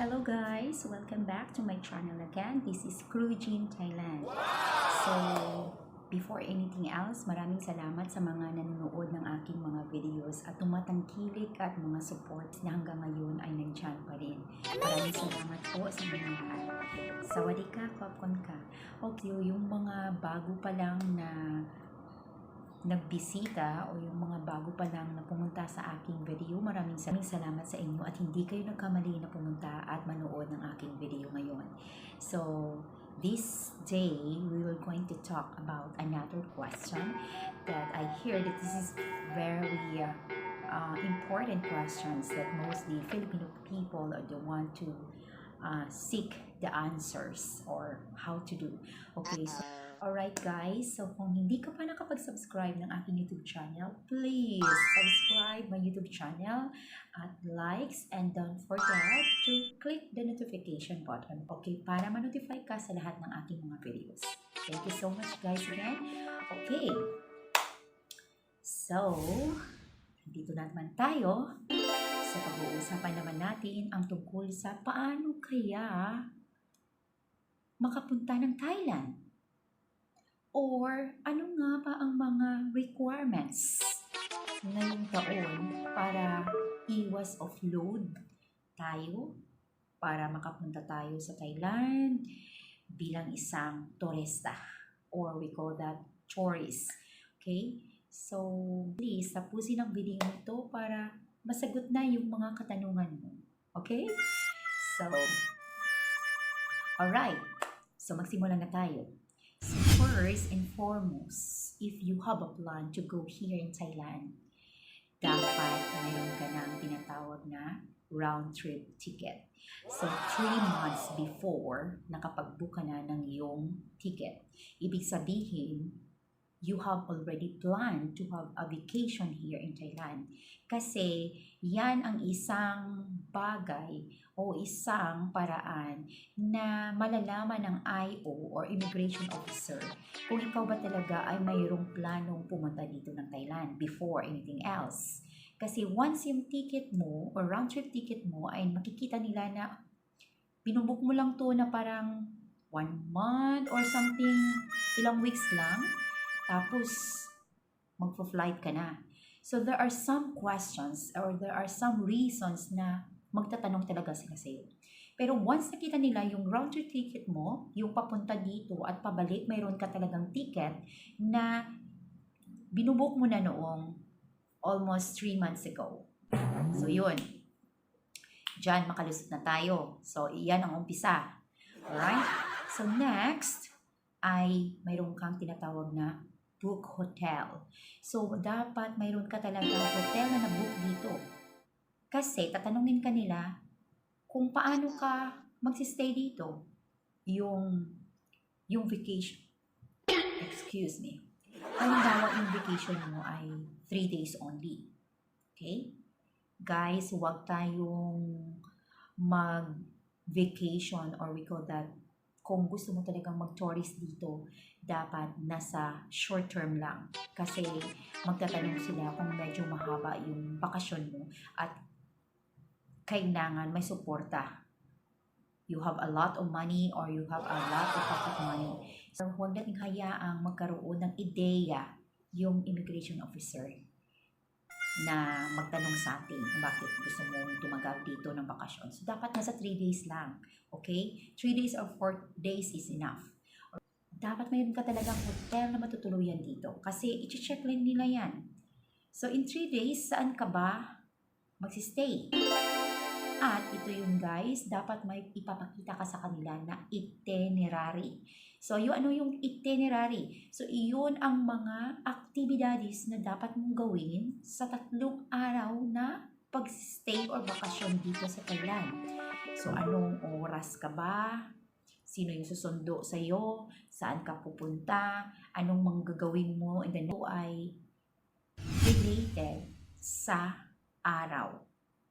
Hello guys! Welcome back to my channel again. This is Crujin Thailand. So, before anything else, maraming salamat sa mga nanonood ng aking mga videos at tumatangkilik at mga supports na hanggang ngayon ay nandyan pa rin. Maraming salamat po sa mga lahat. Sawadee ka, popcorn ka. Okay, yung mga bago pa lang na nagbisita o yung mga bago pa lang na pumunta sa aking video, maraming salamat sa inyo at hindi kayo nagkamali na pumunta at manood ng aking video ngayon. So, this day, we will going to talk about another question that I hear that this is very uh, important questions that mostly Filipino people are the one to uh, seek the answers or how to do. Okay, so Alright guys, so kung hindi ka pa nakapag-subscribe ng aking YouTube channel, please subscribe my YouTube channel at likes and don't forget to click the notification button, okay, para ma-notify ka sa lahat ng aking mga videos. Thank you so much guys again. Okay, so, dito na naman tayo sa pag-uusapan naman natin ang tungkol sa paano kaya makapunta ng Thailand. Or ano nga ba ang mga requirements ngayong taon para iwas offload tayo para makapunta tayo sa Thailand bilang isang turista or we call that tourist. Okay? So, please, tapusin ang video ito para masagot na yung mga katanungan mo. Okay? So, alright. So, magsimula na tayo. First and foremost, if you have a plan to go here in Thailand, dapat mayroon ka ng tinatawag na round trip ticket. So, three months before, nakapag-book ka na ng iyong ticket. Ibig sabihin, you have already planned to have a vacation here in Thailand. Kasi yan ang isang bagay o isang paraan na malalaman ng IO or immigration officer kung ikaw ba talaga ay mayroong planong pumunta dito ng Thailand before anything else. Kasi once yung ticket mo or round trip ticket mo ay makikita nila na binubuk mo lang to na parang one month or something, ilang weeks lang, tapos magpo-flight ka na. So there are some questions or there are some reasons na magtatanong talaga sila sa'yo. Pero once nakita nila yung round trip ticket mo, yung papunta dito at pabalik, mayroon ka talagang ticket na binubuk mo na noong almost 3 months ago. So yun. Diyan makalusot na tayo. So iyan ang umpisa. Alright? So next ay mayroon kang tinatawag na book hotel. So dapat mayroon ka talaga hotel na na-book dito. Kasi tatanungin ka nila kung paano ka magsistay dito. Yung yung vacation. Excuse me. Halimbawa, yung vacation mo ay 3 days only. Okay? Guys, huwag tayong mag-vacation or we call that kung gusto mo talagang mag-tourist dito, dapat nasa short term lang. Kasi magtatanong sila kung medyo mahaba yung bakasyon mo at kailangan may suporta. You have a lot of money or you have a lot of pocket money. So, huwag nating hayaang magkaroon ng ideya yung immigration officer na magtanong sa atin kung bakit gusto mo tumagal dito ng bakasyon. So, dapat nasa 3 days lang. Okay? 3 days or 4 days is enough. Dapat mayroon ka talagang hotel na matutuluyan dito. Kasi, i-check lang nila yan. So, in 3 days, saan ka ba magsistay? At ito yung guys, dapat may ipapakita ka sa kanila na itinerary. So, yung ano yung itinerary? So, iyon ang mga activities na dapat mong gawin sa tatlong araw na pag-stay or bakasyon dito sa Thailand. So, anong oras ka ba? Sino yung susundo sa iyo? Saan ka pupunta? Anong manggagawin mo? And then, ay related sa araw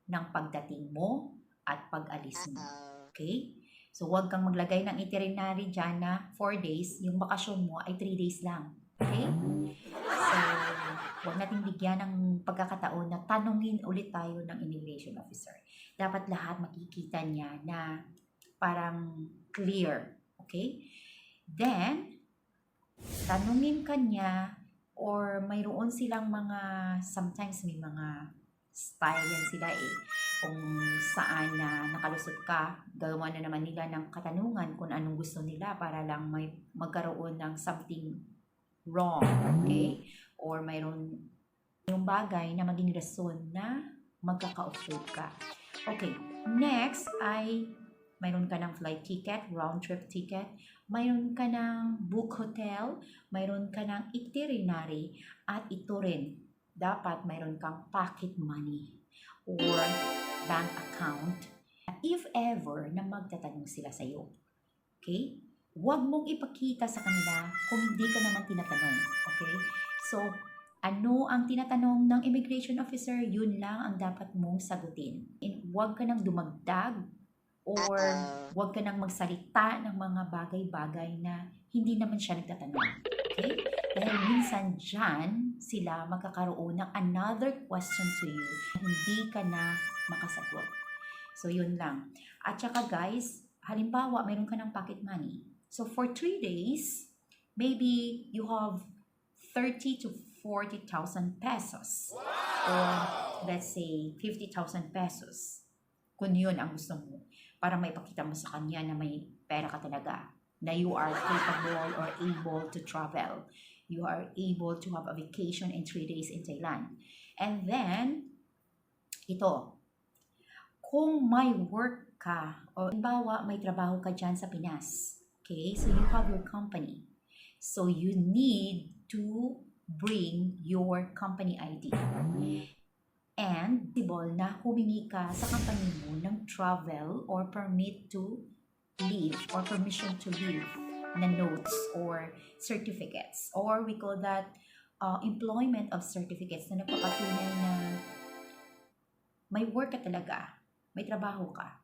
ng pagdating mo at pag-alis mo. Okay? So, huwag kang maglagay ng itinerary dyan na 4 days. Yung bakasyon mo ay 3 days lang. Okay? So, huwag nating bigyan ng pagkakataon na tanungin ulit tayo ng immigration officer. dapat lahat makikita niya na parang clear. Okay? Then, tanungin ka niya or mayroon silang mga, sometimes may mga style yan sila eh. Kung saan na nakalusot ka, gawa na naman nila ng katanungan kung anong gusto nila para lang may magkaroon ng something wrong. Okay? Or mayroon yung bagay na maging rason na magkaka-offload ka. Okay, next ay mayroon ka ng flight ticket, round trip ticket, mayroon ka ng book hotel, mayroon ka ng itinerary, at ito rin, dapat mayroon kang pocket money or bank account if ever na magtatanong sila sa iyo. Okay? Huwag mong ipakita sa kanila kung hindi ka naman tinatanong. Okay? So, ano ang tinatanong ng immigration officer, yun lang ang dapat mong sagutin. And huwag ka nang dumagdag or huwag ka nang magsalita ng mga bagay-bagay na hindi naman siya nagtatanong. Okay? Dahil minsan dyan sila magkakaroon ng another question to you hindi ka na makasagot. So, yun lang. At saka guys, halimbawa, mayroon ka ng pocket money. So, for 3 days, maybe you have 30 to 40,000 pesos. Or let's say 50,000 pesos. Kung yun ang gusto mo. Para maipakita mo sa kanya na may pera ka talaga. Na you are capable or able to travel. You are able to have a vacation in 3 days in Thailand. And then, ito. Kung may work ka, o halimbawa may trabaho ka dyan sa Pinas. Okay? So you have your company. So you need to bring your company ID. And, possible na humingi ka sa company mo ng travel or permit to leave or permission to leave na notes or certificates. Or we call that uh, employment of certificates na nagpapatunay na may work ka talaga, may trabaho ka.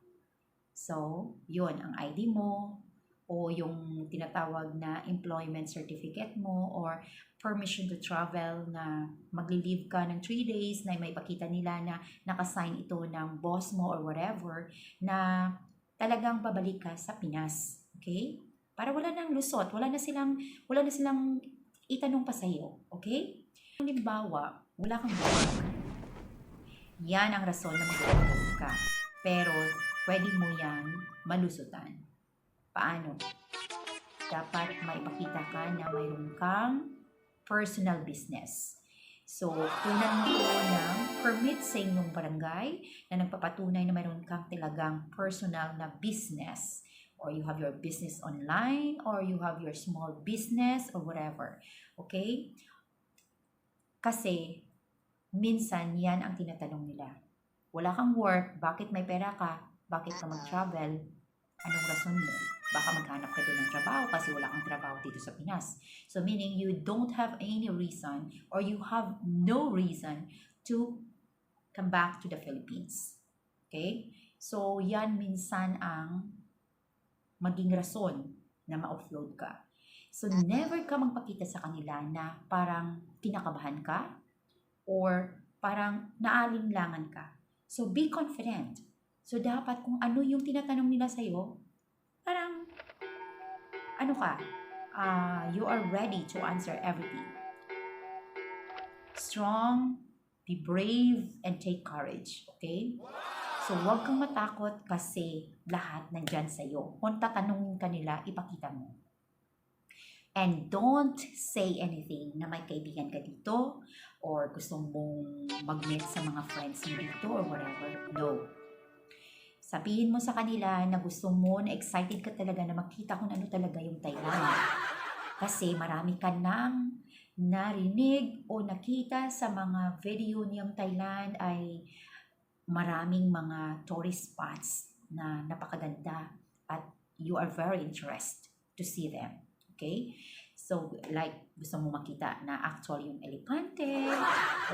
So, yun, ang ID mo, o yung tinatawag na employment certificate mo or permission to travel na magli-leave ka ng 3 days na may pakita nila na nakasign ito ng boss mo or whatever na talagang babalik ka sa Pinas. Okay? Para wala nang lusot, wala na silang wala na silang itanong pa sa iyo, okay? Halimbawa, wala kang work. Yan ang rason na mag ka. Pero pwede mo yan malusutan. Paano? Dapat maipakita ka na mayroon kang personal business. So, kunan mo ng permit sa inyong barangay na nagpapatunay na mayroon kang talagang personal na business or you have your business online or you have your small business or whatever. Okay? Kasi, minsan yan ang tinatanong nila. Wala kang work, bakit may pera ka? Bakit ka mag-travel? Anong rason mo? Baka maghanap ka doon ng trabaho kasi wala kang trabaho dito sa Pinas. So meaning you don't have any reason or you have no reason to come back to the Philippines. Okay? So yan minsan ang maging rason na ma-offload ka. So never ka magpakita sa kanila na parang kinakabahan ka or parang naalinlangan ka. So be confident. So dapat kung ano yung tinatanong nila sa'yo, parang ano ka, uh, you are ready to answer everything. Strong, be brave, and take courage. Okay? So, huwag kang matakot kasi lahat nandyan sa'yo. Kung tatanungin ka nila, ipakita mo. And don't say anything na may kaibigan ka dito or gusto mong mag-meet sa mga friends mo dito or whatever. No. Sabihin mo sa kanila na gusto mo, na excited ka talaga na makita kung ano talaga yung Thailand. Kasi marami ka nang narinig o nakita sa mga video niyang Thailand ay maraming mga tourist spots na napakaganda at you are very interested to see them. Okay? So, like, gusto mo makita na actual yung elepante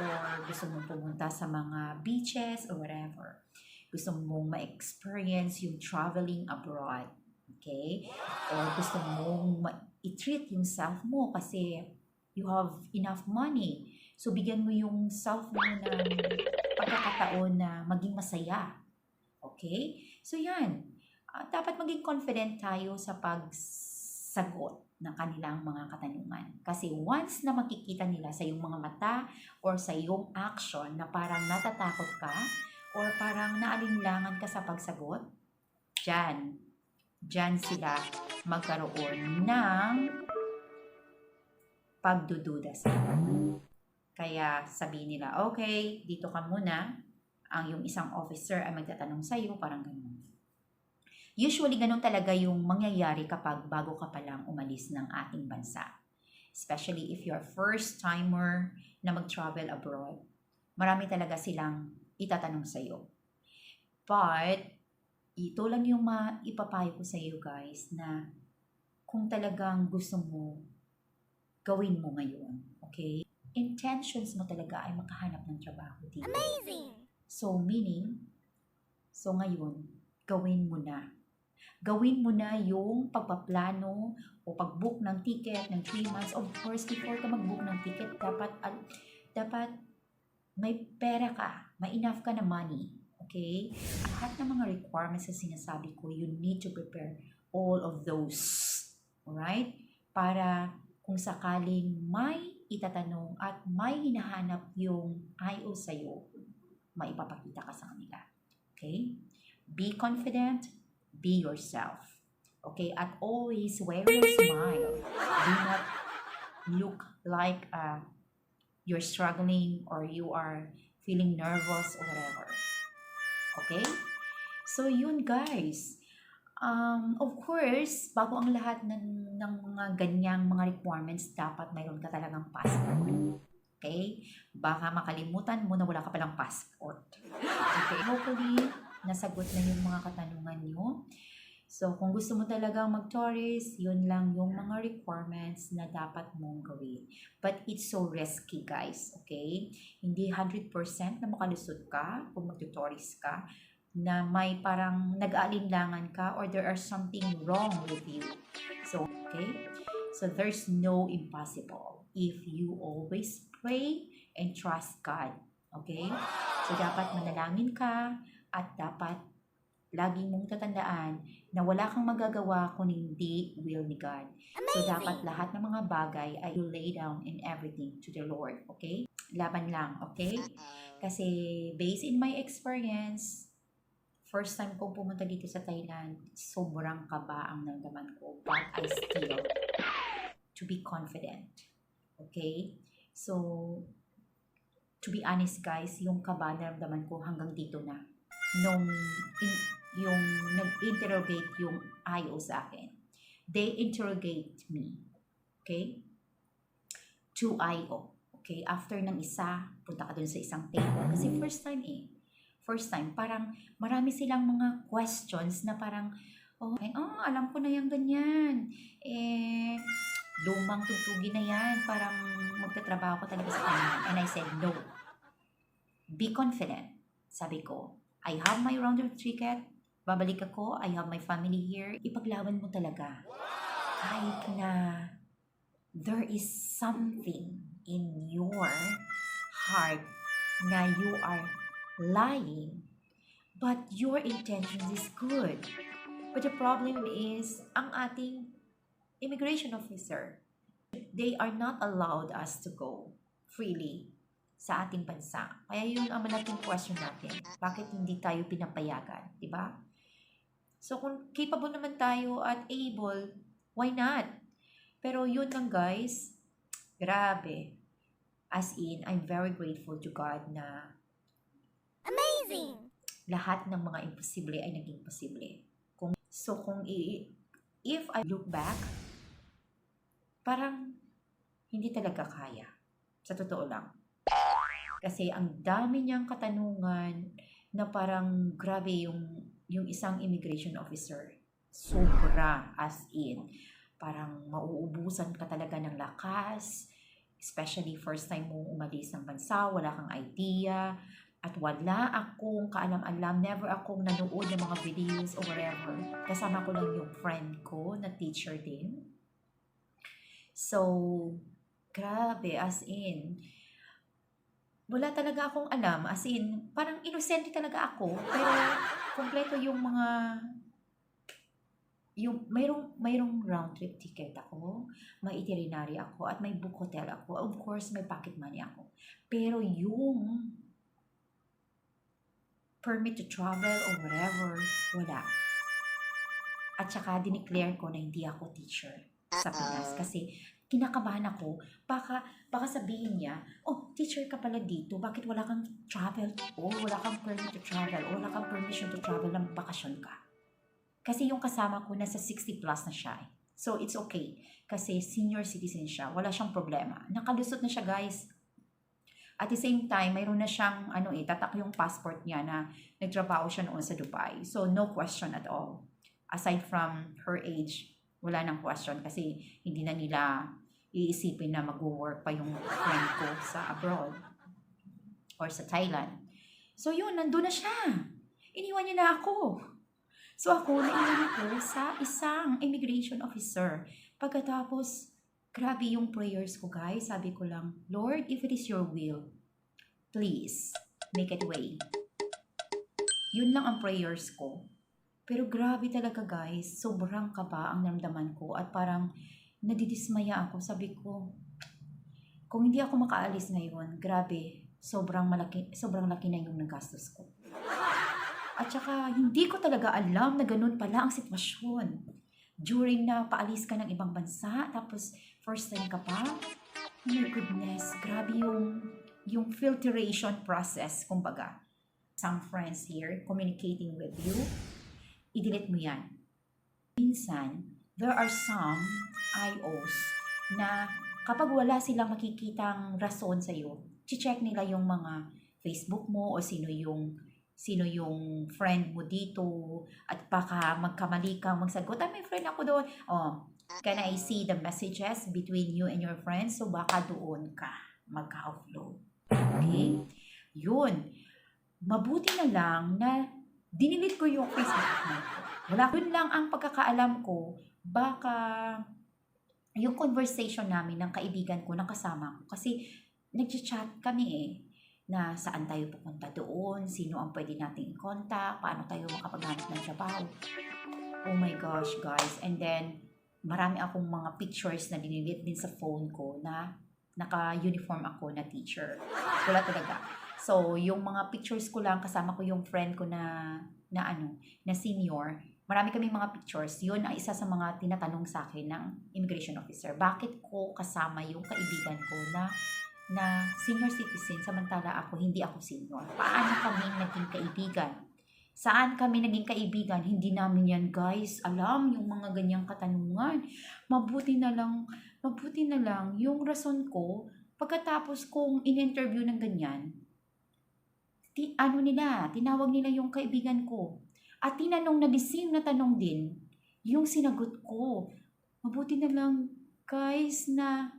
or gusto mo pumunta sa mga beaches or whatever gusto mong ma-experience yung traveling abroad. Okay? Or gusto mong i-treat yung self mo kasi you have enough money. So, bigyan mo yung self mo ng pagkakataon na maging masaya. Okay? So yan. Ah, dapat maging confident tayo sa pagsagot ng kanilang mga katanungan. Kasi once na makikita nila sa iyong mga mata or sa iyong action na parang natatakot ka or parang naalinlangan ka sa pagsagot, dyan, dyan sila magkaroon ng pagdududa sa iyo. Kaya sabihin nila, okay, dito ka muna. Ang yung isang officer ay magtatanong sa iyo, parang ganun. Usually, ganun talaga yung mangyayari kapag bago ka palang umalis ng ating bansa. Especially if you're first timer na mag-travel abroad. Marami talaga silang itatanong sa iyo. But, ito lang yung maipapayo ko sa iyo guys na kung talagang gusto mo, gawin mo ngayon. Okay? Intentions mo talaga ay makahanap ng trabaho dito. Amazing! So, meaning, so ngayon, gawin mo na. Gawin mo na yung pagpaplano o pag-book ng ticket ng 3 months. Of course, before ka mag-book ng ticket, dapat, al- dapat may pera ka, may enough ka na money. Okay? Lahat ng mga requirements na sinasabi ko, you need to prepare all of those. Alright? Para kung sakaling may itatanong at may hinahanap yung IO sa'yo, maipapakita ka sa kanila. Okay? Be confident, be yourself. Okay? At always wear your smile. Do not look like uh, you're struggling or you are feeling nervous or whatever. Okay? So, yun guys. Um, of course, bago ang lahat ng, ng mga ganyang mga requirements, dapat mayroon ka talagang passport. Okay? Baka makalimutan mo na wala ka palang passport. Okay, hopefully, nasagot na yung mga katanungan nyo. So, kung gusto mo talagang mag-tourist, yun lang yung mga requirements na dapat mong gawin. But it's so risky, guys. Okay? Hindi 100% na makalusot ka kung mag-tourist ka na may parang nag-aalinlangan ka or there are something wrong with you. So, okay? So, there's no impossible if you always pray and trust God. Okay? So, dapat manalangin ka at dapat laging mong tatandaan na wala kang magagawa kung hindi will ni God. So, dapat lahat ng mga bagay ay you lay down in everything to the Lord. Okay? Laban lang. Okay? Kasi based in my experience, first time kong pumunta dito sa Thailand, sobrang kaba ang nanggaman ko. But I still to be confident. Okay? So, to be honest guys, yung kaba na naramdaman ko hanggang dito na. Nung in, yung nag-interrogate yung IO sa akin. They interrogate me. Okay? To IO. Okay? After ng isa, punta ka dun sa isang table. Kasi first time eh. First time. Parang marami silang mga questions na parang, oh, eh, oh alam ko na yung ganyan. Eh, lumang tugtugi na yan. Parang magtatrabaho ko talaga sa kanya. And I said, no. Be confident. Sabi ko, I have my round of ticket. Babalik ako. I have my family here. Ipaglaban mo talaga. Kahit na there is something in your heart na you are lying, but your intentions is good. But the problem is, ang ating immigration officer, they are not allowed us to go freely sa ating bansa. Kaya yun ang malaking question natin. Bakit hindi tayo pinapayagan? di ba? So, kung capable naman tayo at able, why not? Pero yun lang guys, grabe. As in, I'm very grateful to God na Amazing! lahat ng mga imposible ay naging posible. Kung, so, kung i- if I look back, parang hindi talaga kaya. Sa totoo lang. Kasi ang dami niyang katanungan na parang grabe yung, yung isang immigration officer. Sobra as in. Parang mauubusan ka talaga ng lakas. Especially first time mo umalis ng bansa, wala kang idea. At wala akong kaalam-alam, never akong nanood ng mga videos or whatever. Kasama ko lang yung friend ko na teacher din. So, grabe, as in, wala talaga akong alam. As in, parang inosente talaga ako. Pero, kompleto yung mga yung mayroong mayroong round trip ticket ako, may itinerary ako at may book hotel ako. Of course, may pocket money ako. Pero yung permit to travel or whatever, wala. At saka dineclare ko na hindi ako teacher sa Pinas kasi kinakabahan ako. Baka baka sabihin niya oh teacher ka pala dito bakit wala kang travel? O wala kang permit to travel o wala kang permission to travel ng bakasyon ka. Kasi yung kasama ko nasa 60 plus na siya eh. so it's okay. Kasi senior citizen siya wala siyang problema. Nakalusot na siya guys at the same time, mayroon na siyang ano eh, tatak yung passport niya na nagtrabaho siya noon sa Dubai. So, no question at all. Aside from her age, wala nang question kasi hindi na nila iisipin na mag-work pa yung friend ko sa abroad or sa Thailand. So, yun, nandun na siya. Iniwan niya na ako. So, ako, naiwan ako sa isang immigration officer. Pagkatapos, grabe yung prayers ko, guys. Sabi ko lang, Lord, if it is your will, please, make it way. Yun lang ang prayers ko. Pero grabe talaga, guys. Sobrang kaba ang namdaman ko. At parang nadidismaya ako. Sabi ko, kung hindi ako makaalis ngayon, grabe, sobrang malaki, sobrang laki na yung nagastos ko. At saka, hindi ko talaga alam na ganun pala ang sitwasyon. During na paalis ka ng ibang bansa, tapos first time ka pa, oh my goodness, grabe yung, yung filtration process, kumbaga. Some friends here communicating with you, i-delete mo yan. Minsan, there are some IOs na kapag wala silang makikitang rason sa'yo, check nila yung mga Facebook mo o sino yung sino yung friend mo dito at baka magkamali kang magsagot. Ah, may friend ako doon. Oh, can I see the messages between you and your friends? So baka doon ka magka-offload. Okay? Yun. Mabuti na lang na dinilit ko yung Facebook account ko. Wala. Yun lang ang pagkakaalam ko. Baka yung conversation namin ng kaibigan ko, ng kasama ko. Kasi nag-chat kami eh na saan tayo pupunta doon, sino ang pwede nating contact, paano tayo makapaghanap ng trabaho. Oh my gosh, guys. And then, marami akong mga pictures na dinilit din sa phone ko na naka-uniform ako na teacher. Wala talaga. So, yung mga pictures ko lang, kasama ko yung friend ko na, na ano, na senior, marami kaming mga pictures. Yun ang isa sa mga tinatanong sa akin ng immigration officer. Bakit ko kasama yung kaibigan ko na na senior citizen samantala ako hindi ako senior. Paano kami naging kaibigan? Saan kami naging kaibigan? Hindi namin yan guys alam yung mga ganyang katanungan. Mabuti na lang, mabuti na lang yung rason ko pagkatapos kong in-interview ng ganyan. Ti, ano nila, tinawag nila yung kaibigan ko. At tinanong na the same na tanong din, yung sinagot ko. Mabuti na lang guys na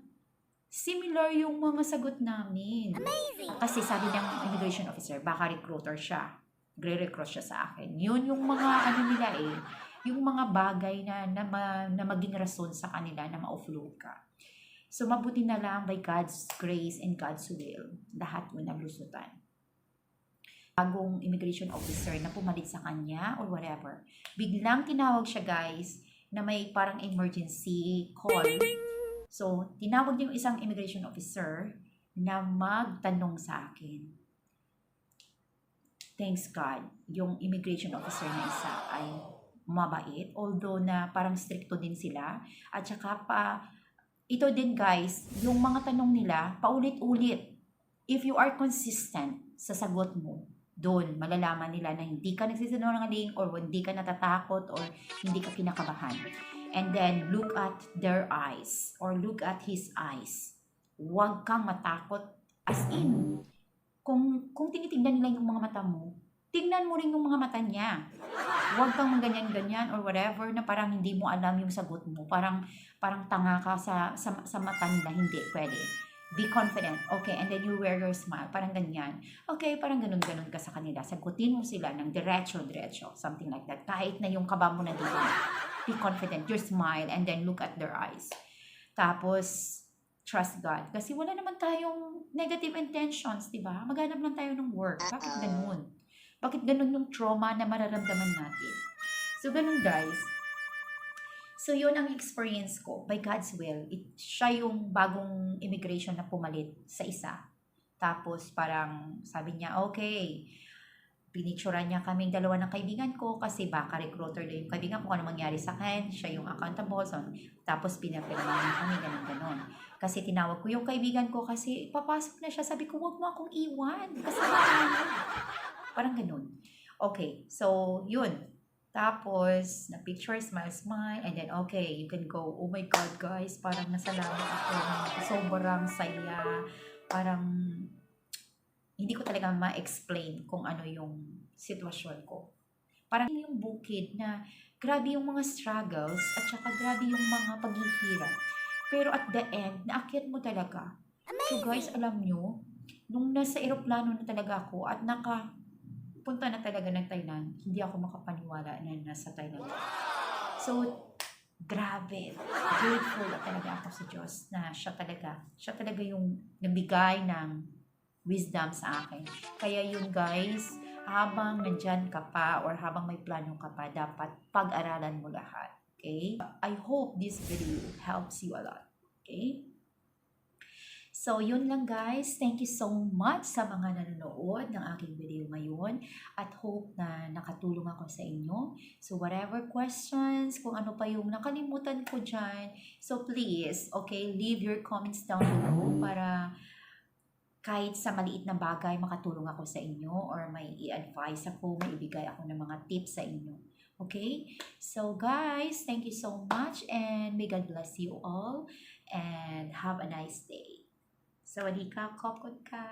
similar yung mga sagot namin. Amazing! Kasi sabi ng immigration officer, baka recruiter siya. Gre-recruit siya sa akin. Yun yung mga ano nila eh, yung mga bagay na, na, ma- na maging rason sa kanila na ma-offload ka. So mabuti na lang by God's grace and God's will, lahat mo naglusutan. Bagong immigration officer na pumalit sa kanya or whatever. Biglang tinawag siya guys na may parang emergency call. So, tinawag niya yung isang immigration officer na magtanong sa akin. Thanks God, yung immigration officer na isa ay mabait. Although na parang stricto din sila. At saka pa, ito din guys, yung mga tanong nila, paulit-ulit. If you are consistent sa sagot mo, doon malalaman nila na hindi ka nagsisinungaling or hindi ka natatakot or hindi ka kinakabahan and then look at their eyes or look at his eyes. Huwag kang matakot as in. Kung, kung tinitignan nila yung mga mata mo, tingnan mo rin yung mga mata niya. Huwag kang ganyan-ganyan or whatever na parang hindi mo alam yung sagot mo. Parang, parang tanga ka sa, sa, sa mata nila. Hindi, pwede. Be confident. Okay, and then you wear your smile. Parang ganyan. Okay, parang ganun-ganun ka sa kanila. Sagutin mo sila ng diretso-diretso. Something like that. Kahit na yung kaba mo na dito. Be confident. Your smile and then look at their eyes. Tapos, trust God. Kasi wala naman tayong negative intentions, di ba? Maghanap lang tayo ng work. Bakit ganun? Bakit ganun yung trauma na mararamdaman natin? So, ganun guys. So, yun ang experience ko. By God's will, it, siya yung bagong immigration na pumalit sa isa. Tapos, parang sabi niya, okay, pinicturan niya kaming dalawa ng kaibigan ko kasi baka recruiter na yung kaibigan ko ano mangyari sa akin, siya yung accountable. So, tapos pinapirma niya kami, ganun ganon. Kasi tinawag ko yung kaibigan ko kasi papasok na siya. Sabi ko, wag mo akong iwan. Kasi parang ganun. Okay, so yun. Tapos, na picture, smile, smile, and then, okay, you can go. Oh my God, guys, parang nasalamat ako. Sobrang saya. Parang, hindi ko talaga ma-explain kung ano yung sitwasyon ko. Parang yung bukid na grabe yung mga struggles at saka grabe yung mga paghihirap. Pero at the end, naakyat mo talaga. So guys, alam nyo, nung nasa eroplano na talaga ako at naka punta na talaga ng Thailand, hindi ako makapaniwala na nasa Thailand. So, grabe. Grateful talaga ako sa Diyos na siya talaga, siya talaga yung nabigay ng wisdom sa akin. Kaya yun guys, habang nandyan ka pa or habang may plano ka pa, dapat pag-aralan mo lahat. Okay? I hope this video helps you a lot. Okay? So, yun lang guys. Thank you so much sa mga nanonood ng aking video ngayon at hope na nakatulong ako sa inyo. So, whatever questions, kung ano pa yung nakalimutan ko dyan, so please, okay, leave your comments down below para kahit sa maliit na bagay makatulong ako sa inyo or may i-advise ako, may ibigay ako ng mga tips sa inyo. Okay? So guys, thank you so much and may God bless you all and have a nice day. สวัสดีค่ะ ขอบคุณค่ะ